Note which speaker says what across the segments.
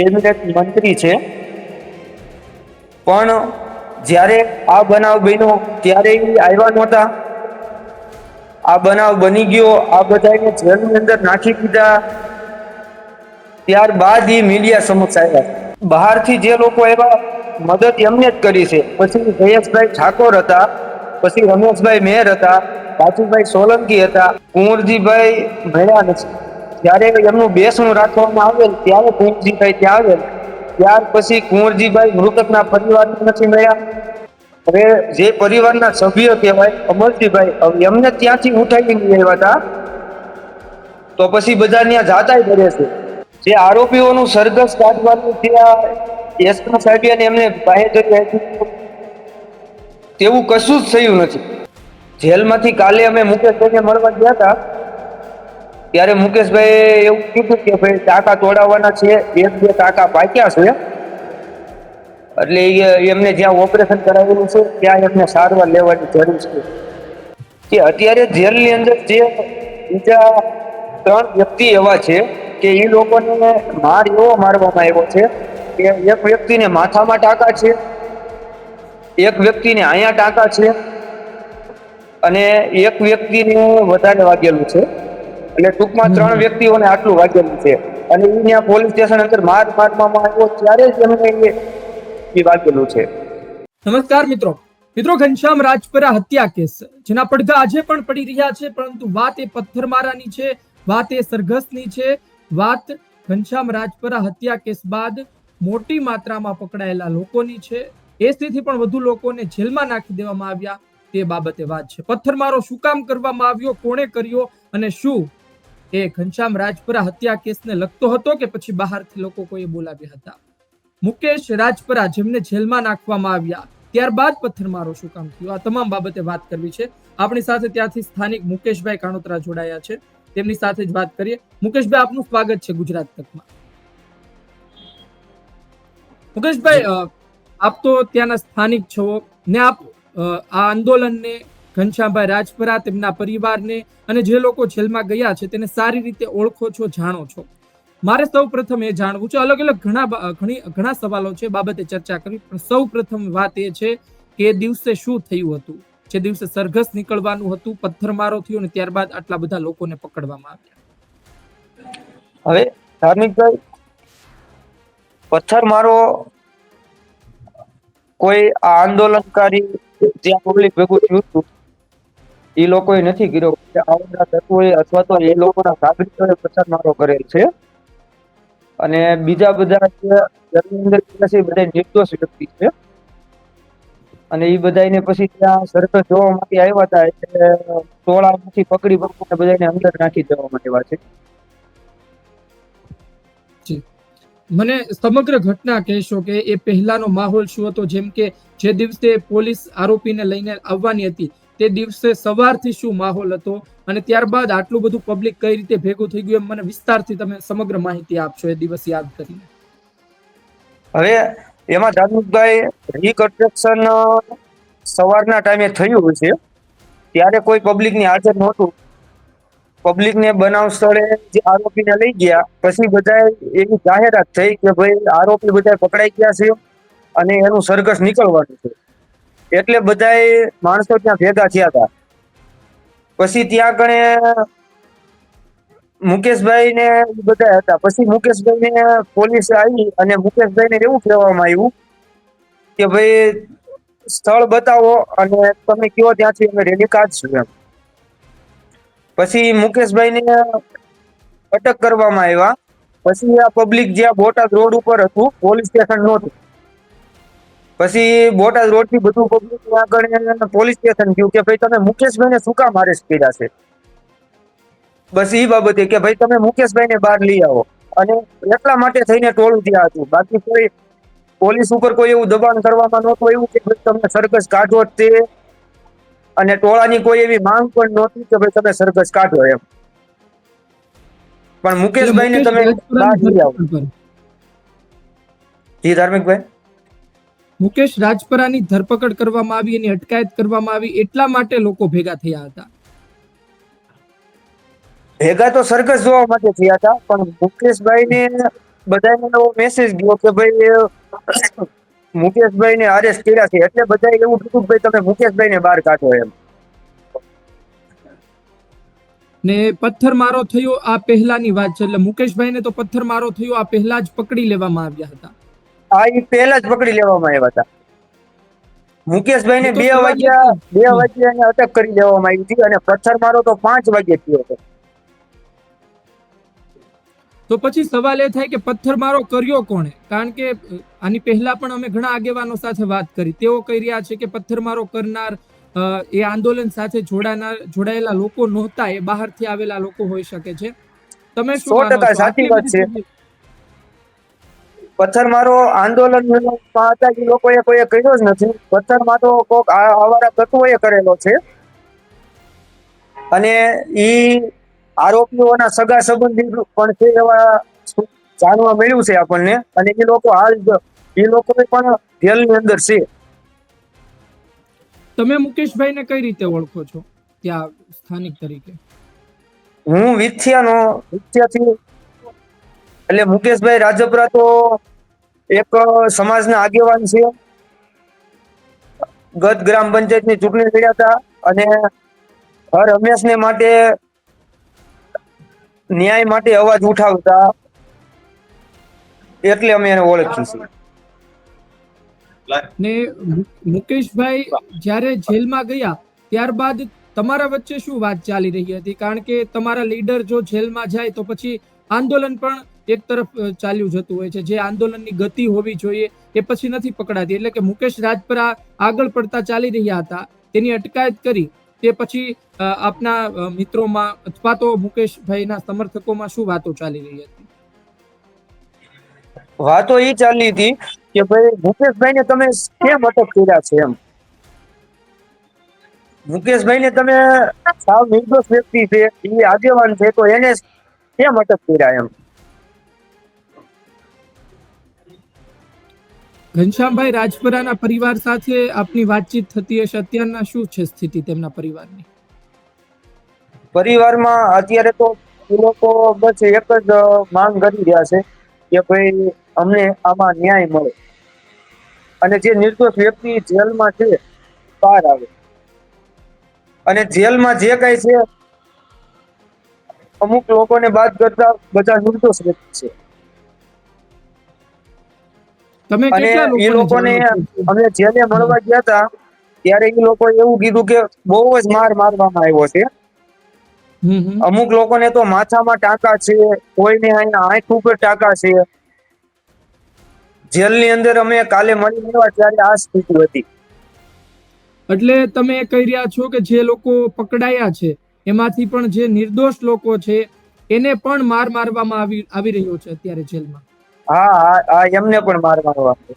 Speaker 1: Cabinet મંત્રી છે. પણ જ્યારે આ બનાવ બન્યો, ત્યારે એ આવ્યા નહોતા. આ બનાવ બની ગયો, આ બધાને જેલની અંદર નાખી દીધા. ત્યારબાદ એ મીડિયા સમક્ષ આવ્યા. બહારથી જે લોકો આવ્યા મદદ એમને જ કરી છે. પછી જયેશભાઈ ઠાકોર હતા, પછી રમેશભાઈ મેર હતા રાજુભાઈ સોલંકી હતા, કુંવરજીભાઈ ભણ્યા નથી જ્યારે એમનું બેસણું રાખવામાં આવેલ ત્યારે કુંવરજીભાઈ ત્યાં આવેલ ત્યાર પછી કુંવરજીભાઈ મૃતકના પરિવારને નથી મળ્યા. હવે જે પરિવારના સભ્ય કહેવાય, અમરજીભાઈ, હવે એમને ત્યાંથી ઉઠાવી લઈ આવ્યા હતા. તો પછી બધા ત્યાં જાતાય કરે છે. જે આરોપીઓનું સરઘસ કાઢવાનું ત્યાં એસપી સાહેબે એમને બાહેધરી આપી તેવું કશું જ થયું નથી. જેલમાંથી કાલે અમે મુકેશભાઈને મળવા ગયા હતા. ત્યારે મુકેશભાઈ એવું કીધું કે ભાઈ ટાંકા તોડાવવાના છે, એક બે ટાંકા પાક્યા છે. એટલે એમને જ્યાં ઓપરેશન કરાવેલું છે, ત્યાં એમને સારવાર લેવાની જરૂર છે. કે અત્યારે જેલની અંદર જે બીજા ત્રણ વ્યક્તિ એવા છે કે એ લોકોને માર એવો મારવામાં આવ્યો છે કે એક વ્યક્તિને માથામાં ટાંકા છે, એક વ્યક્તિને અહીંયા ટાંકા છે અને એક વ્યક્તિને વધારે વાગેલું છે. એટલે ટૂંકમાં ત્રણ વ્યક્તિઓને આટલું વાગેલું છે. અને એ ત્યાં પોલીસ સ્ટેશન અંદર માર મારવામાં આવ્યો ત્યારે જ એમને એ- વાગેલું છે.
Speaker 2: નમસ્કાર મિત્રો. મિત્રો ઘનશ્યામ રાજપરા હત્યા કેસ. જેના પડઘા આજે પણ પડી રહ્યા છે પરંતુ વાત એ પથ્થરમારાની છે વાત એ સરઘસની છે. વાત ઘનશ્યામ રાજપરા હત્યા કેસ બાદ મોટી માત્રામાં પકડાયેલા લોકોની છે. એ સ્થિતિ પણ વધુ લોકોને જેલમાં નાખી દેવામાં આવ્યા. તે બાબતે વાત છે. પથ્થરમારો શું કામ કરવામાં આવ્યો કોણે કર્યો અને શું એ ઘનશ્યામ રાજપરા હત્યા કેસને લગતો હતો કે પછી બહારથી લોકો કોઈએ બોલાવ્યા હતા? મુકેશ રાજપરા જેમને જેલમાં નાખવામાં આવ્યા, ત્યારબાદ પથ્થરમારો શું કામ થયો? આ તમામ બાબતે વાત કરવી છે. આપણી સાથે ત્યાંથી સ્થાનિક મુકેશભાઈ કાણોત્રા જોડાયા છે. તેમની સાથે જ વાત કરીએ. મુકેશભાઈ, આપનું સ્વાગત છે ગુજરાત તકમાં. મુકેશભાઈ આપ તો ત્યાંના સ્થાનિક છો ને આપ આ આંદોલનને ઘનશ્યામભાઈ રાજપરા તેમના પરિવારને અને જે લોકો જેલમાં ગયા છે તેને સારી રીતે ઓળખો છો, જાણો છો. મારે સૌ પ્રથમ એ જાણવું છે, અલગ અલગ ઘણા ઘણી, ઘણા સવાલો છે બાબતે ચર્ચા કરવી, પણ સૌ પ્રથમ વાત એ છે કે એ દિવસે શું થયું હતું? જે દિવસે સરઘસ નીકળવાનું હતું, પથ્થરમારો થયો અને ત્યારબાદ આટલા બધા લોકોને પકડવામાં આવ્યા.
Speaker 1: હવે ધાર્મિકભાઈ પથ્થરમારો કોઈ આંદોલનકારી ત્યાં પબ્લિક ભેગું થયું હતું એ લોકોએ નથી કર્યો. અથવા તો એ લોકોના નાગરિકોએ મારો કરેલ છે. અને બીજા બધા છે બધા નિર્દોષ વ્યક્તિ છે. અને એ બધાને પછી ત્યાં સરઘસ જોવા માટે આવ્યા હતા. એટલે ટોળામાંથી પકડી પકડીને બધાને અંદર નાખી દેવામાં આવ્યા છે.
Speaker 2: મને સમગ્ર ઘટના કહેશો કે એ પહેલાનો માહોલ શું હતો? જેમ કે જે દિવસે પોલીસ આરોપીને લઈને આવવાની હતી તે દિવસે સવારથી શું માહોલ હતો અને ત્યારબાદ આટલું બધું પબ્લિક કઈ રીતે ભેગું થઈ ગયું એમ મને વિસ્તારથી તમે સમગ્ર માહિતી આપશો એ દિવસ યાદ કરીને.
Speaker 1: હવે એમાં ધાર્મિકભાઈ રિકન્સ્ટ્રક્શન સવારના ટાઈમે થયું છે. ત્યારે કોઈ પબ્લિકની હાજર નહોતું. પબ્લિકને બનાવ સ્થળે જે આરોપીને લઈ ગયા, પછી બધાએ એવી જાહેરાત થઈ કે ભાઈ આરોપી બધા પકડાઈ ગયા છે અને એનું સરઘસ નીકળવાનું છે. એટલે બધા માણસો ત્યાં ભેગા થયા હતા. પછી ત્યાં કણે મુકેશભાઈ ને બધા હતા. પછી મુકેશભાઈ ને પોલીસ આવી અને મુકેશભાઈ ને એવું કહેવામાં આવ્યું કે ભાઈ સ્થળ બતાવો અને તમે કયો ત્યાંથી અમે રેલી કાઢશું એમ. પછી મુકેશભાઈ ને અટક કરવામાં આવ્યા પછી આ પબ્લિક જ્યાં બોટાદ રોડ ઉપર હતું, પોલીસ સ્ટેશન નહોતું. પછી બોટાદ રોડથી બધું પબ્લિક આગળ પોલીસ સ્ટેશન ગયું કે ભાઈ તમે મુકેશભાઈ ને શું કામ અરેસ્ટ કર્યા છે? બસ એ બાબતે કે ભાઈ તમે મુકેશભાઈ ને બહાર લઈ આવો. અને એટલા માટે થઈને ટોળું ત્યાં હતું. બાકી કોઈ પોલીસ ઉપર કોઈ એવું દબાણ કરવામાં નહોતું એવું કે ભાઈ તમે સરઘસ કાઢો તે. અને ટોળાની કોઈ એવી માંગ પણ નહોતી કે ભાઈ તમે સરઘસ કાઢો એમ. પણ મુકેશભાઈ ને તમે બહાર લઈ આવો. જી ધાર્મિકભાઈ?
Speaker 2: મુકેશ રાજપરાની ધરપકડ કરવામાં આવી એની અટકાયત કરવામાં આવી એટલા માટે લોકો ભેગા થયા હતા.
Speaker 1: ભેગા તો સરઘસ જોવા માટે થયા હતા પણ મુકેશભાઈ ને બધાને એવો મેસેજ ગયો કે ભાઈ મુકેશભાઈ ને અરેસ્ટ કર્યા છે એટલે બધા એવું કીધું ભાઈ તમે મુકેશભાઈ ને બહાર કાઢો એમ.
Speaker 2: ને પથ્થરમારો થયો આ પહેલાની વાત છે એટલે મુકેશભાઈને તો પથ્થરમારો થયો આ પહેલા જ પકડી લેવામાં આવ્યા હતા.
Speaker 1: આ એ પહેલા જ પકડી લેવામાં આવ્યા હતા. મુકેશભાઈ ને બે વાગ્યા બે વાગ્યા એને અટક કરી લેવામાં આવી હતી અને પથ્થર મારો તો પાંચ વાગે થયો હતો.
Speaker 2: તો પછી સવાલ એ થાય કે પથ્થરમારો કર્યો કોણે? કારણ કે આની પહેલા પણ અમે ઘણા આગેવાનો સાથે વાત કરી. તેઓ કહી રહ્યા છે કે પથ્થરમારો કરનાર એ આંદોલન સાથે જોડાનાર જોડાયેલા લોકો નહોતા. એ બહારથી આવેલા લોકો હોઈ શકે છે. તમે શું
Speaker 1: સાચી વાત છે. પથ્થર મારો આંદોલન એ લોકોએ કોઈએ કર્યો જ નથી. પથ્થર મારો કોક આવારા તત્વોએ કરેલો છે. અને ઈ આરોપીઓના સગા સંબંધી પણ છે એવા જાણવા મળ્યું છે આપણને? અને એ લોકો હાલ એ લોકો પણ જેલની અંદર છે.
Speaker 2: તમે મુકેશભાઈને કઈ રીતે ઓળખો છો? ત્યાં સ્થાનિક તરીકે.
Speaker 1: હું વિથિયાનો વિથિયાથી એટલે મુકેશભાઈ રાજપરા તો એક સમાજના આગેવાન છે. ગત ગ્રામ પંચાયતની ચૂંટણી લડ્યા હતા અને હર હંમેશને માટે ન્યાય માટે અવાજ ઉઠાવતા એટલે અમે એને ઓળખીએ છીએ.
Speaker 2: ને મુકેશભાઈ જ્યારે જેલમાં ગયા, ત્યારબાદ તમારા વચ્ચે શું વાત ચાલી રહી હતી? કારણ કે તમારા લીડર જો જેલમાં જાય તો પછી આંદોલન પણ એક તરફ ચાલ્યું જતું હોય છે. જે આંદોલનની ગતિ હોવી જોઈએ એ પછી નથી પકડાતી. એટલે કે મુકેશ રાજપરા આગળ પડતા ચાલી રહ્યા હતા. તેની અટકાયત કરી. તે પછી આપના મિત્રોમાં અથવા તો મુકેશભાઈના સમર્થકોમાં શું વાતો ચાલી રહી હતી?
Speaker 1: વાતો એ ચાલી હતી કે ભાઈ મુકેશભાઈ ને તમે કેમ અટક કર્યા છે એમ? મુકેશભાઈ ને તમે સાવ નિર્દોષ વ્યક્તિ છે, એ આગેવાન છે, તો એને કેમ અટક કર્યા એમ?
Speaker 2: ઘનશ્યામભાઈ રાજપરાના પરિવાર સાથે આપની વાતચીત થતી હશે. અત્યારના શું છે સ્થિતિ તેમના પરિવારની?
Speaker 1: પરિવારમાં અત્યારે તો એ લોકો બસ એક જ માંગ કરી રહ્યા છે કે ભાઈ અમને આમાં ન્યાય મળે. અને જે નિર્દોષ વ્યક્તિ જેલમાં છે, બહાર આવે. અને જેલમાં જે કઈ છે, અમુક લોકોને બાદ કરતા બધા નિર્દોષ વ્યક્તિ છે.
Speaker 2: તમે
Speaker 1: અને એ લોકોને અમે જેને મળવા ગયા હતા ત્યારે એ લોકો એવું કીધું કે બહુ જ માર મારવામાં આવ્યો છે. અમુક લોકોને તો માથામાં ટાંકા છે કોઈને અહીંયા આંખ ઉપર ટાંકા છે. જેલની અંદર અમે કાલે મળી ગયા ત્યારે આ સ્થિતિ હતી.
Speaker 2: એટલે તમે કહી રહ્યા છો કે જે લોકો પકડાયા છે એમાંથી પણ જે નિર્દોષ લોકો છે એને પણ માર મારવામાં આવી આવી રહ્યો છે અત્યારે જેલમાં.
Speaker 1: એમને પણ મારવાનો મારવા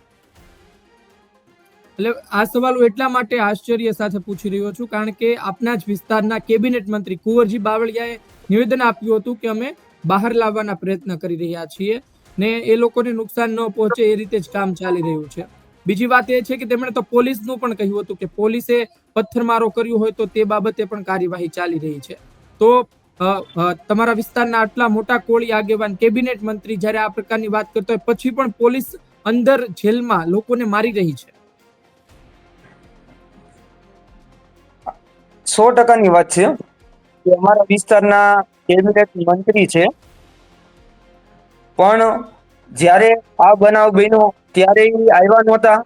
Speaker 2: એટલે આ સવાલ હું એટલા માટે આશ્ચર્ય સાથે પૂછી રહ્યો છું, કારણ કે આપના જ વિસ્તારના કેબિનેટ મંત્રી કુંવરજી બાવળિયાએ નિવેદન આપ્યું હતું કે અમે બહાર લાવવાના પ્રયત્ન કરી રહ્યા છીએ ને એ લોકોને નુકસાન ન પહોંચે એ રીતે જ કામ ચાલી રહ્યું છે. બીજી વાત એ છે કે તેમણે તો પોલીસનું પણ કહ્યું હતું કે પોલીસે પથ્થરમારો કર્યો હોય તો તે બાબતે પણ કાર્યવાહી ચાલી રહી છે. તો તમારા વિસ્તારના આટલા મોટા કોળી આગેવાન, કેબિનેટ મંત્રી જ્યારે આ પ્રકારની વાત કરતો હોય, પછી પણ પોલીસ અંદર જેલમાં લોકોને મારી રહી છે?
Speaker 1: સો ટકાની વાત છે. કે અમારા વિસ્તારના કેબિનેટ મંત્રી છે. પણ જ્યારે આ બનાવ બન્યો, ત્યારે આવ્યા નહોતા.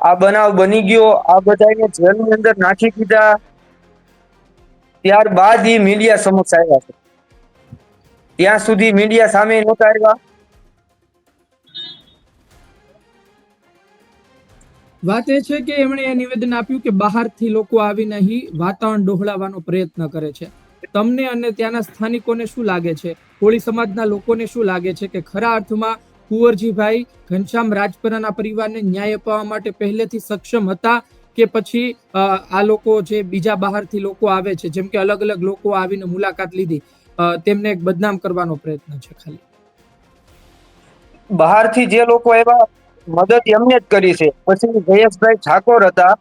Speaker 1: આ બનાવ બની ગયો, આ બધાને જેલની અંદર નાખી દીધા. ત્યારબાદ એ મીડિયા સમક્ષ આવ્યા છે. ત્યાં સુધી મીડિયા સામે નહોતા આવ્યા.
Speaker 2: વાત એ છે કે એમણે એ નિવેદન આપ્યું કે બહારથી લોકો આવીને અહીં વાતાવરણ ડોહળાવવાનો પ્રયત્ન કરે છે. તમને અને ત્યાંના સ્થાનિકોને શું લાગે છે? કોળી સમાજના લોકોને શું લાગે છે કે ખરા અર્થમાં કુંવરજીભાઈ ઘનશ્યામ રાજપરાના પરિવારને ન્યાય અપાવવા માટે પહેલેથી સક્ષમ હતા? કે પછી આ લોકો જે બીજા બહારથી લોકો આવે છે, જેમ કે અલગ અલગ લોકો આવીને મુલાકાત લીધી તેમને બદનામ કરવાનો પ્રયત્ન છે ખાલી.
Speaker 1: બહારથી જે લોકો એવા મદદ એમને જ કરી છે. પછી જયેશભાઈ ઠાકોર હતા,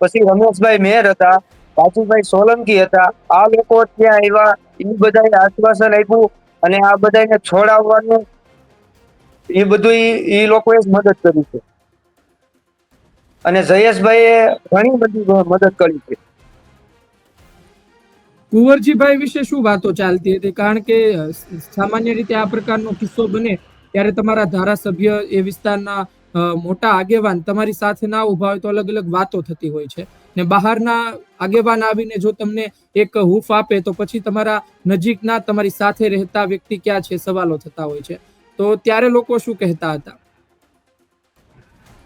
Speaker 1: પછી રમેશભાઈ મેર હતા બાજુભાઈ સોલંકી હતા, આ લોકો ત્યાં આવ્યા એ બધાએ આશ્વાસન આપ્યું અને આ બધાને છોડાવવાનું, એ બધું એ લોકોએ જ મદદ કરી છે. અને જયેશભાઈએ ઘણી બધી મદદ કરી છે.
Speaker 2: કુંવરજીભાઈ વિશે શું વાતો ચાલતી હતી? કારણ કે સામાન્ય રીતે આ પ્રકારનો કિસ્સો બને ત્યારે તમારા ધારાસભ્ય એ વિસ્તારના મોટા આગેવાન તમારી સાથે ના ઊભા હોય તો અલગ અલગ વાતો થતી હોય છે. ને બહારના આગેવાન આવીને જો તમને એક હૂફ આપે તો પછી તમારા નજીકના તમારી સાથે રહેતા વ્યક્તિ ક્યાં છે? સવાલો થતા હોય છે. તો ત્યારે લોકો શું કહેતા હતા?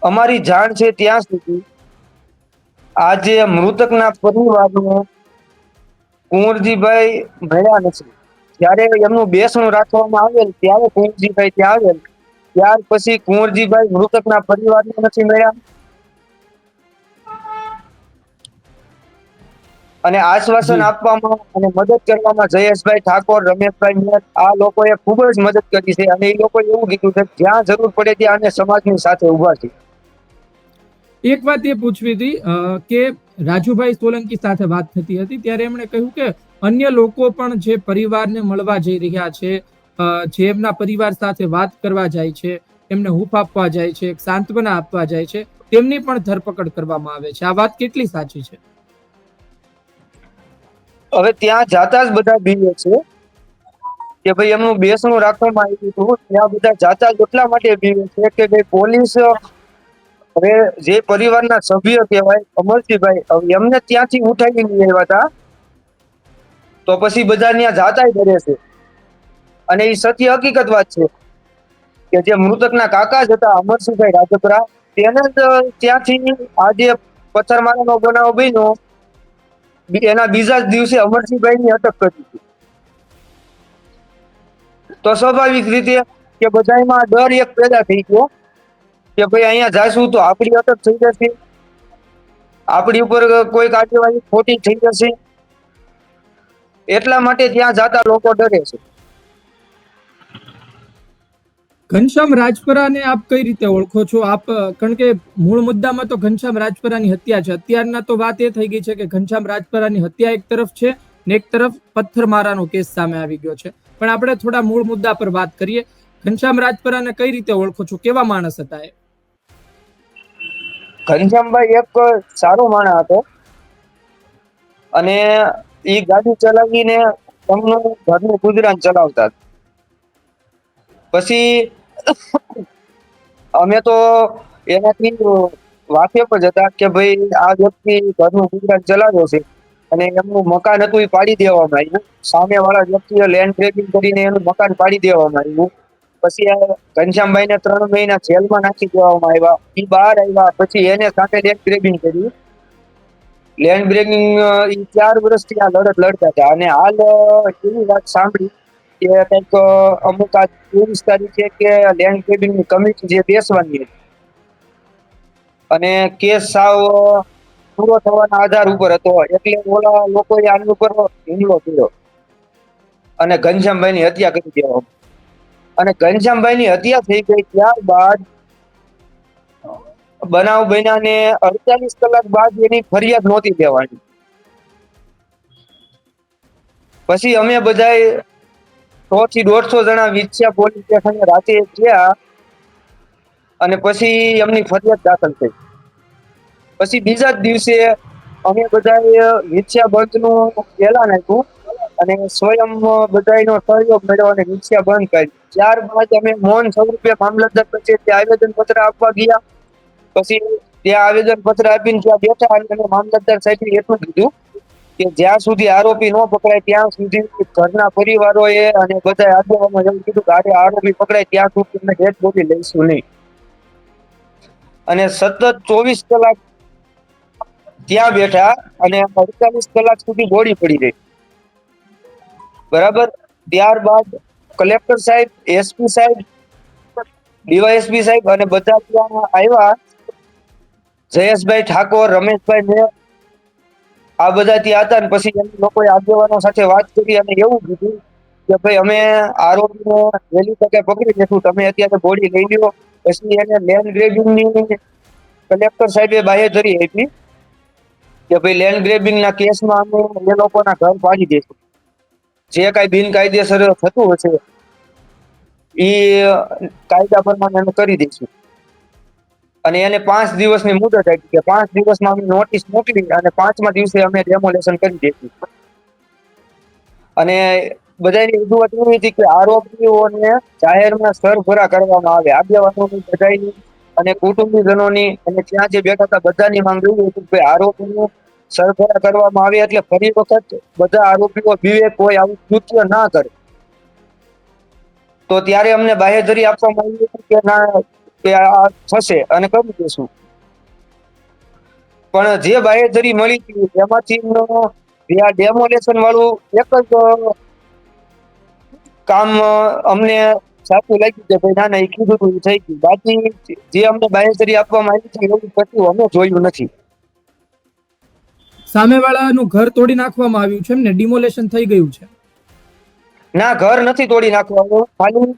Speaker 1: અમારી જાણ છે ત્યાં સુધી આજે મૃતકના પરિવારને કુંવરજીભાઈ મળ્યા નથી. જ્યારે એમનું બેસણું રાખવામાં આવેલ ત્યારે કુંવરજીભાઈ ત્યાં આવેલ. ત્યાર પછી કુંવરજીભાઈ મૃતકના પરિવારને નથી મળ્યા. અને આશ્વાસન આપવામાં અને મદદ કરવામાં જયેશભાઈ ઠાકોર રમેશભાઈ મેર આ લોકોએ ખૂબ જ મદદ કરી છે. અને એ લોકોએ એવું કીધું છે કે જ્યાં જરૂર પડે ત્યાં અને સમાજની સાથે ઊભા છીએ
Speaker 2: એક વાત એ પૂછવી હતી કે રાજુભાઈ સોલંકી સાથે વાત થતી હતી, ત્યારે એમણે કહ્યું કે અન્ય લોકો પણ જે પરિવારને મળવા જઈ રહ્યા છે જે એમના પરિવાર સાથે વાત કરવા જાય છે, એમને હૂફ આપવા જાય છે સાંત્વના આપવા જાય છે, તેમની પણ ધરપકડ કરવામાં આવે છે. આ વાત કેટલી સાચી છે?
Speaker 1: હવે ત્યાં જાતા જ બધા બીવે છે કે ભાઈ એમનું બેસણું રાખવામાં આવ્યું હતું. ત્યાં બધા જાતા જ એટલા માટે બીવે છે કે ભાઈ પોલીસ હવે જે પરિવારના સભ્ય કહેવાય, અમરસિંહભાઈ એમને ત્યાંથી ઉઠાવી લઈ આવ્યા હતા. તો પછી બધા ત્યાં જાતા ડરે છે. અને એ સત્ય હકીકત વાત છે કે જે મૃતકના કાકા જ હતા, અમરસિંહભાઈ રાજપરા, તેને જ ત્યાંથી આજે પથ્થરમારાનો બનાવ બન્યો. એના બીજા જ દિવસે અમરસિંહભાઈની અટક કરી હતી. તો સ્વાભાવિક રીતે કે બધામાં ડર એક પેદા થઈ ગયો. કે ભાઈ અહીંયા જાશું તો આપણી અટક થઈ જશે. આપણી ઉપર કોઈ કાર્યવાહી ખોટી થઈ જશે. એટલા માટે ત્યાં જાતા લોકો ડરે છે.
Speaker 2: ઘનશ્યામ રાજપરાને આપ કઈ રીતે ઓળખો છો? આપ, કારણ કે મૂળ મુદ્દામાં તો ઘનશ્યામ રાજપરાની હત્યા છે. અત્યારના તો વાત એ થઈ ગઈ છે કે ઘનશ્યામ રાજપરાની હત્યા એક તરફ છે ને એક તરફ પથ્થરમારાનો કેસ સામે આવી ગયો છે. પણ આપણે થોડા મૂળ મુદ્દા પર વાત કરીએ. ઘનશ્યામ રાજપરાને કઈ રીતે ઓળખો છો? કેવા માણસ હતા એ?
Speaker 1: ઘનશ્યામભાઈ એક સારો માણસ હતો. અને એ ગાડી ચલાવીને એમનું ઘરનું ગુજરાન ચલાવતા પછી અમે તો એનાથી વાકેફ જ હતા કે ભાઈ આ વ્યક્તિ ઘરનું ગુજરાન ચલાવ્યો છે અને એમનું મકાન હતું એ પાડી દેવામાં આવ્યું. સામે વાળા વ્યક્તિએ લેન્ડ ટ્રેકિંગ કરીને એનું મકાન પાડી દેવામાં આવ્યું. પછી ઘનશ્યામભાઈ ને ત્રણ મહિના જેલમાં નાખી દેવામાં આવ્યા. એ બહાર આવ્યા, પછી એને સાથે લેન્ડ ગ્રેબિંગ કર્યું. લેન્ડ ગ્રેબિંગ ચાર વર્ષથી આ લડત લડતા હતા. અને હાલ એવી વાત સાંભળી કે કંઈક અમુક આ ચોવીસ તારીખે કે લેન્ડ ગ્રેબિંગની કમિટી જે બેસવાની હતી. અને કેસ સાવ પૂરો થવાના આધાર ઉપર હતો. એટલે ઓલા લોકોએ આની ઉપર હુમલો કર્યો. અને ઘનશ્યામભાઈની હત્યા કરી દેવામાં. અને ઘનશ્યામભાઈની હત્યા થઈ ગઈ ત્યારબાદ બનાવ બન્યા ને અડતાલીસ કલાક બાદ એની ફરિયાદ નહોતી દેવાની પછી અમે બધા સો થી દોઢસો જણા વિછ્યા પોલીસ સ્ટેશને રાતે ગયા અને પછી એમની ફરિયાદ દાખલ થઈ. પછી બીજા જ દિવસે અમે બધાએ વિછ્યા બંધનું એલાન આપ્યું. અને સ્વયં બધાનો સહયોગ મળ્યો અને બંધ કરી. ત્યારબાદ અમે મૌન સ્વરૂપે મામલતદાર કચેરી આવેદન પત્ર આપવા ગયા. પછી ત્યાં આવેદન પત્ર આપીને ત્યાં બેઠા અને મામલતદાર સાહેબે એટલું કીધું કે જ્યાં સુધી આરોપી ન પકડાય ત્યાં સુધી ઘરના પરિવારોએ અને બધા આગેવાનો એવું કીધું કે આરે આરોપી પકડાય ત્યાં સુધી અમે ડેડ બોલી લઈશું નહીં. અને સતત ચોવીસ કલાક ત્યાં બેઠા અને અડતાલીસ કલાક સુધી બોડી પડી રહી. બરાબર? ત્યારબાદ કલેક્ટર સાહેબ, એસપી સાહેબ, ડીવાયએસપી સાહેબ અને બધા ત્યાં આવ્યા. જયેશભાઈ ઠાકોર, રમેશભાઈ મેર, આ બધા ત્યાં હતા ને પછી એમ લોકોએ આગેવાનો સાથે વાત કરી અને એવું કીધું કે ભાઈ, અમે આરોપીને વહેલી તકે પકડી લેશું તમે અત્યારે બોડી લઈ લ્યો. પછી એને લેન્ડ ગ્રેબિંગની કલેક્ટર સાહેબે બાહેધરી આપી કે ભાઈ લેન્ડ ગ્રેબિંગના કેસમાં અમે એ લોકોના ઘર પાડી દઈશું. જે કાંઈ બિનકાયદેસર થતું હશે એ કાયદા પ્રમાણે અમે કરી દઈશું. અને એને પાંચ દિવસની મુદત આપી કે પાંચ દિવસમાં અમે નોટિસ મોકલી અને પાંચમા દિવસે અમે ડેમોલેશન કરી દઈશું. અને બધાની રજૂઆત એવી હતી કે આરોપીઓને જાહેરમાં સરભરા કરવામાં આવે. આગેવાનોની બધાની અને કુટુંબીજનોની અને ત્યાં જે બેઠા હતા બધાની માંગ એવી હતી કે આરોપીને સરભરા કરવામાં આવે એટલે ફરી વખત બધા આરોપીઓ વિવેક હોય આવું કૃત્ય ના કરે. તો ત્યારે અમને બાહેધરી આપવામાં આવી હતી કે ના, કે આ થશે અને કરી દેશું પણ જે બાહેધરી મળી હતી એમાંથી જે ડેમોલેશન વાળું એક જ કામ અમને સાચું લાગ્યું કે ભાઈ ના એ કીધું હતું થઈ ગયું. બાકી જે અમને બાહેધરી આપવામાં આવી હતી એવું કશું અમે જોયું નથી.
Speaker 2: સામેવાળાનું ઘર તોડી નાખવામાં આવ્યું છે એમને ડિમોલેશન થઈ ગયું છે.
Speaker 1: ના ઘર નથી તોડી નાખવાનું. ખાલી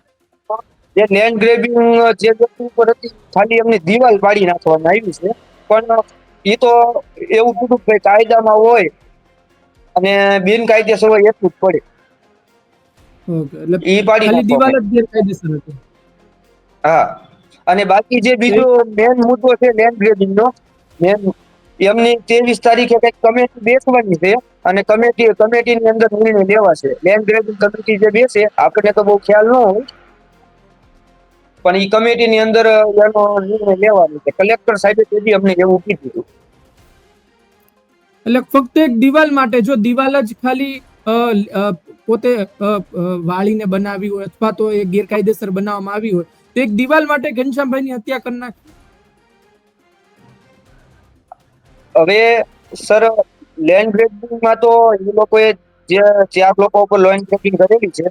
Speaker 1: જે લેન્ડ ગ્રેબિંગ જે વસ્તુ ઉપર હતી ખાલી એમની દિવાલ પાડી નાખવામાં આવી છે. પણ એ તો એવું કીધું કે કાયદામાં હોય અને બિનકાયદેસર હોય એટલું જ પડે. એ પાડી
Speaker 2: દિવાલ જ ગેરકાયદેસર હતી.
Speaker 1: હા. અને બાકી જે બીજો મેન મુદ્દો છે લેન્ડ ગ્રેબિંગનો મેન એમની ત્રેવીસ તારીખે કંઈક કમિટી બેસવાની છે અને કમિટી કમિટીની અંદર નિર્ણય લેવાશે. લેન્ડ ગ્રેબિંગ કમિટી જે બેસે, આપણને તો બહુ ખ્યાલ ન હોય. પણ એ કમિટીની અંદર એનો નિર્ણય લેવાનો છે. કલેક્ટર સાહેબે તેથી અમને એવું કીધું
Speaker 2: એટલે ફક્ત એક દિવાલ માટે, જો દિવાલ જ ખાલી પોતે વાળીને બનાવી હોય અથવા તો એ ગેરકાયદેસર બનાવવામાં આવી હોય, તો એક દિવાલ માટે ઘનશ્યામભાઈની હત્યા કરી નાખી
Speaker 1: હવે સર લેન્ડ ગ્રેબિંગમાં તો એ લોકોએ જે ચાર લોકો ઉપર લેન્ડ ગ્રેબિંગ કરેલી છે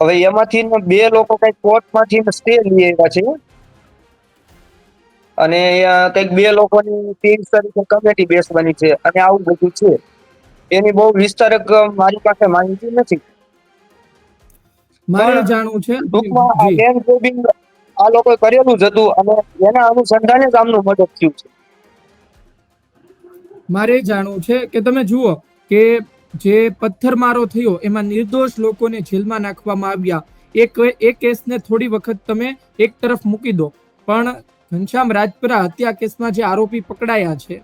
Speaker 1: હવે એમાંથી બે લોકો કંઈક કોર્ટમાંથી સ્ટે લઈ આવ્યા છે. અને કંઈક બે લોકોની ત્રીસ તારીખે કમિટી બેસવાની છે અને આવું બધું છે. એની બહુ વિસ્તારક મારી પાસે માહિતી નથી.
Speaker 2: મારે જાણવું છે.
Speaker 1: ટૂંકમાં લેન્ડ ગ્રેબિંગ આ લોકોએ કરેલું જ હતું અને એના અનુસંધાને જ આમનું મદદ થયું છે.
Speaker 2: મારે જાણવું છે કે તમે જુઓ કે જે પથ્થરમારો થયો એમાં નિર્દોષ લોકોને જેલમાં નાખવામાં આવ્યા. એક એ કેસને થોડી વખત તમે એક તરફ મૂકી દો. પણ ઘનશ્યામ રાજપરા હત્યા કેસમાં જે આરોપી પકડાયા છે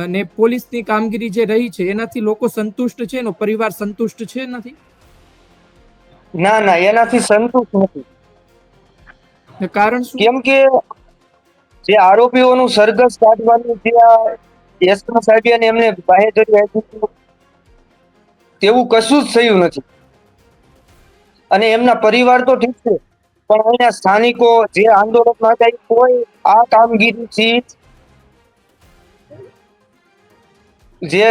Speaker 2: અને પોલીસની કામગીરી જે રહી છે એનાથી લોકો સંતુષ્ટ છે? એનો પરિવાર સંતુષ્ટ છે નથી?
Speaker 1: ના ના એનાથી સંતુષ્ટ નથી.
Speaker 2: ને કારણ શું?
Speaker 1: કેમ કે જે આરોપીઓનું સરઘસ કાઢવાનું જે આ એસના સાહેબે અને એમને આપી તેવું કશું જ થયું નથી. અને એમના પરિવાર તો ઠીક છે પણ અહીંયા સ્થાનિકો જે આંદોલનમાં હતા એ કોઈ આ કામગીરીથી જે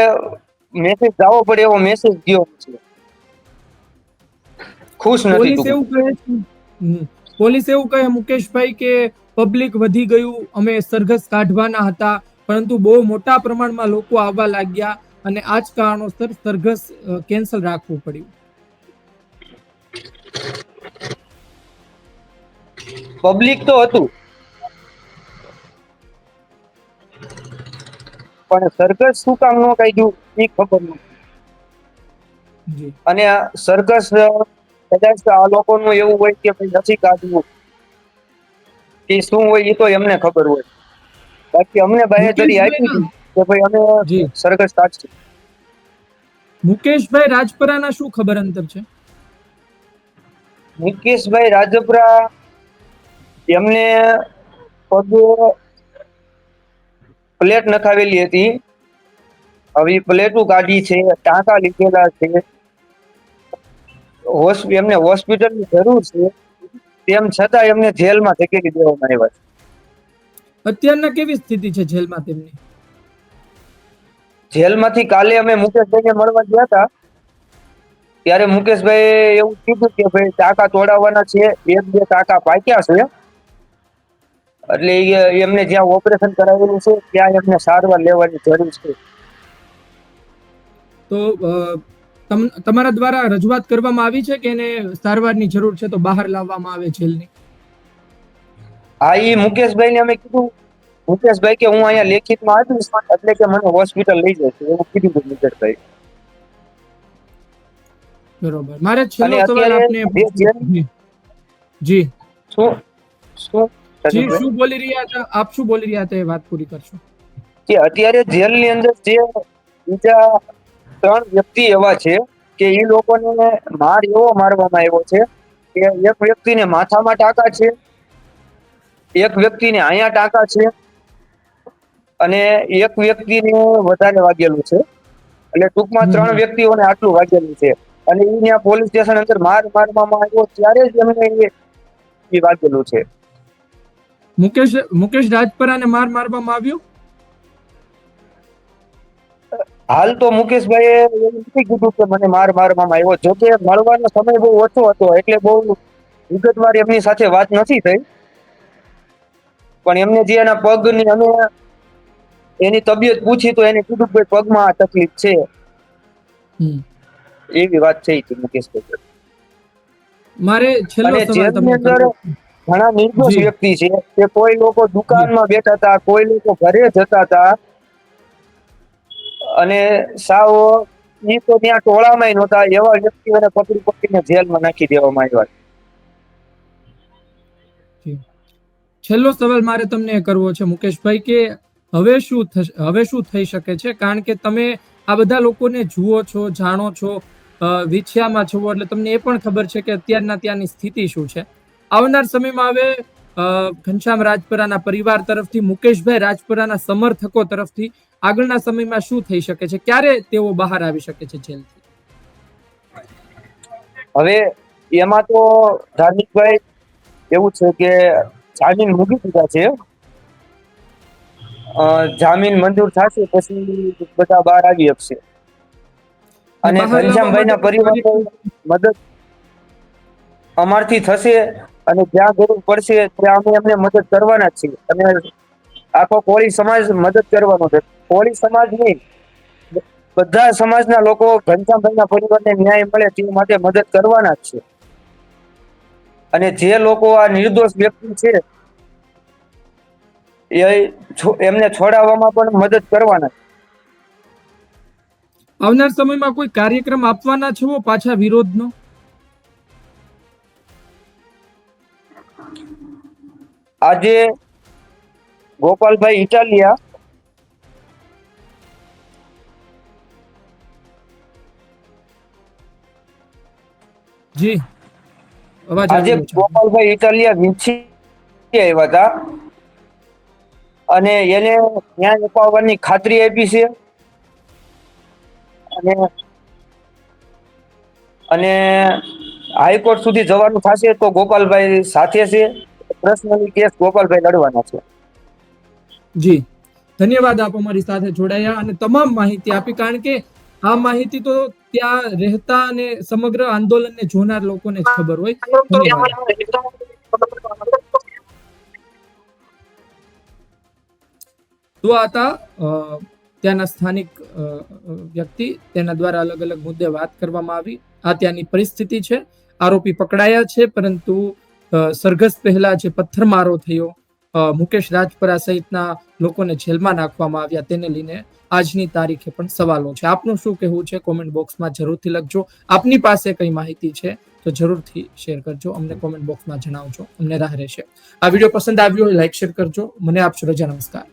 Speaker 1: મેસેજ જાવો પડે એવો મેસેજ ગયો નથી. ખુશ નથી
Speaker 2: એવું કહે છે. પોલીસ એવું કહે મુકેશભાઈ કે પબ્લિક વધી ગયું અમે સરઘસ કાઢવાના હતા પરંતુ બહુ મોટા પ્રમાણમાં લોકો આવવા લાગ્યા અને આ જ કારણોસર સરઘસ કેન્સલ રાખવું પડ્યું.
Speaker 1: પબ્લિક તો હતું. પણ સરઘસ શું કામ નો કાઢ્યું એ ખબર નથી. અને સરઘસ કદાચ આ લોકોનું એવું હોય કે ભાઈ નથી કાઢવું. એ શું હોય એ તો એમને ખબર હોય. બાકી અમને બાહેધરી આપી હતી કે ભાઈ અમે સરઘસ કાઢશું.
Speaker 2: મુકેશભાઈ રાજપરાના શું ખબર અંતર છે?
Speaker 1: મુકેશભાઈ રાજપરા એમને પગે પ્લેટ નખાવેલી હતી. હવે પ્લેટો કાઢી છે ટાંકા લીધેલા છે. એમને હોસ્પિટલની જરૂર છે. તેમ છતાં એમને જેલમાં ધકેલી દેવામાં આવ્યા છે.
Speaker 2: અત્યારના કેવી સ્થિતિ છે જેલમાં તેમની?
Speaker 1: જેલમાંથી કાલે અમે મુકેશભાઈને મળવા ગયા હતા. ત્યારે મુકેશભાઈ એવું કીધું કે ભાઈ ટાંકા તોડાવવાના છે. એક બે ટાંકા પાક્યા છે. એટલે એમને જ્યાં ઓપરેશન કરાવેલું છે ત્યાં એમને સારવાર લેવાની જરૂર છે.
Speaker 2: તો તમારા દ્વારા રજૂઆત કરવામાં આવી છે કે એને સારવારની જરૂર છે તો બહાર લાવવામાં આવે જેલની?
Speaker 1: હા ઈ મુકેશભાઈને અમે કીધું. મુકેશભાઈ કે હું અહીંયા લેખિતમાં આપીશ એટલે કે મને હોસ્પિટલ લઈ જશે એવું કીધું હતું મુકેશભાઈ.
Speaker 2: બરોબર. મારે છેલ્લો સવાલ આપને
Speaker 1: જી.
Speaker 2: જી.
Speaker 1: શું શું?
Speaker 2: જી શું બોલી રહ્યા હતા? આપ શું બોલી રહ્યા હતા એ વાત પૂરી કરશો?
Speaker 1: કે અત્યારે જેલની અંદર જે બીજા ત્રણ વ્યક્તિ એવા છે કે એ લોકોને માર એવો મારવામાં આવ્યો છે કે એક વ્યક્તિને માથામાં ટાંકા છે એક વ્યક્તિને અહીંયા ટાંકા છે અને એક વ્યક્તિને વધારે વાગેલું છે. એટલે ટૂંકમાં ત્રણ વ્યક્તિઓને આટલું વાગેલું છે. અને એ ત્યાં પોલીસ સ્ટેશન અંદર માર મારવામાં આવ્યો ત્યારે જ એમને એ- વાગેલું છે.
Speaker 2: મુકેશ મુકેશ રાજપરાને માર મારવામાં આવ્યો?
Speaker 1: હાલ તો મુકેશભાઈએ કીધું કે મને માર મારવામાં આવ્યો. જો કે મળવાનો સમય બહુ ઓછો હતો એટલે બહુ વિગતવાર એમની સાથે વાત નથી થઈ. પણ એમને જે એના પગની અને એની તબિયત પૂછી તો એને કીધું કે પગમાં આ તકલીફ છે. એવી વાત થઈ હતી મુકેશભાઈ
Speaker 2: મારે છેલ્લો સવાલ છે.
Speaker 1: ઘણા નિર્દોષ વ્યક્તિ છે કે કોઈ લોકો દુકાનમાં બેઠા હતા કોઈ લોકો ઘરે જતા હતા અને સાવ ઈ તો ત્યાં ટોળામાં નહોતા, એવા વ્યક્તિઓને પકડી પકડીને જેલમાં નાખી દેવામાં આવ્યા
Speaker 2: છેલ્લો સવાલ મારે તમને કરવો છે, મુકેશભાઈ, કે હવે શું થશે, હવે શું થઈ શકે છે? કારણ કે તમે આ બધા લોકોને જુઓ છો, જાણો છો વિછિયામાં છો, એટલે તમને એ પણ ખબર છે કે અત્યારના ત્યાંની સ્થિતિ શું છે. આવનાર સમયમાં હવે ઘનશ્યામ રાજપરાના પરિવાર તરફથી, મુકેશભાઈ રાજપરાના સમર્થકો તરફથી આગળના સમયમાં શું થઈ શકે છે? ક્યારે તેઓ બહાર આવી શકે છે જેલથી?
Speaker 1: હવે એમાં તો ધાર્મિકભાઈ એવું છે કે જામીન મૂકી દીધા છે. જામીન મંજૂર થશે પછી બધા બહાર આવી શકશે. અને ઘનશ્યામભાઈ
Speaker 2: ના
Speaker 1: પરિવાર મદદ અમારથી થશે અને જ્યાં જરૂર પડશે ત્યાં અમે એમને મદદ કરવાના જ છીએ. અને આખો કોળી સમાજ મદદ કરવાનો છે. કોળી સમાજ નહીં. બધા સમાજના લોકો ઘનશ્યામભાઈના પરિવારને ન્યાય મળે તે માટે મદદ કરવાના જ છે. અને જે લોકો આ નિર્દોષ વ્યક્તિ છે એ એમને છોડાવવામાં પણ મદદ કરવાના છે.
Speaker 2: આવનાર સમયમાં કોઈ કાર્યક્રમ આપવાના છો પાછા વિરોધનો?
Speaker 1: આજે ગોપાલભાઈ ઇટાલિયા
Speaker 2: જી. અવાજ
Speaker 1: આજે. ગોપાલભાઈ ઇટાલિયા વીંછી આવ્યા હતા. અને એને ન્યાય અપાવવાની ખાતરી આપી છે. અને અને હાઈકોર્ટ સુધી જવાનું થશે તો ગોપાલભાઈ સાથે છે. પ્રશ્નની કેસ ગોપાલભાઈ લડવાના છે.
Speaker 2: જી. ધન્યવાદ આપ અમારી સાથે જોડાયા અને તમામ માહિતી આપી કારણ કે આ માહિતી તો ત્યાં રહેતા અને સમગ્ર આંદોલનને જોનાર લોકોને જ ખબર હોય. તો આ હતા ત્યાંના સ્થાનિક વ્યક્તિ તેના દ્વારા અલગ અલગ મુદ્દે વાત કરવામાં આવી. આ ત્યાંની પરિસ્થિતિ છે. આરોપી પકડાયા છે પરંતુ સરઘસ પહેલા જે પથ્થરમારો થયો મુકેશ રાજપરા સહિતના લોકોને જેલમાં નાખવામાં આવ્યા. તેને લઈને આજની તારીખે પણ સવાલો છે. આપનું શું કહેવું છે? કોમેન્ટ બોક્સમાં જરૂરથી લખજો. આપની પાસે કઈ માહિતી છે તો જરૂરથી શેર કરજો. અમને કોમેન્ટ બોક્સમાં જણાવજો. અમને રાહ રહેશે. આ વીડિયો પસંદ આવ્યો હોય લાઈક શેર કરજો. મને આપશો રજા. નમસ્કાર.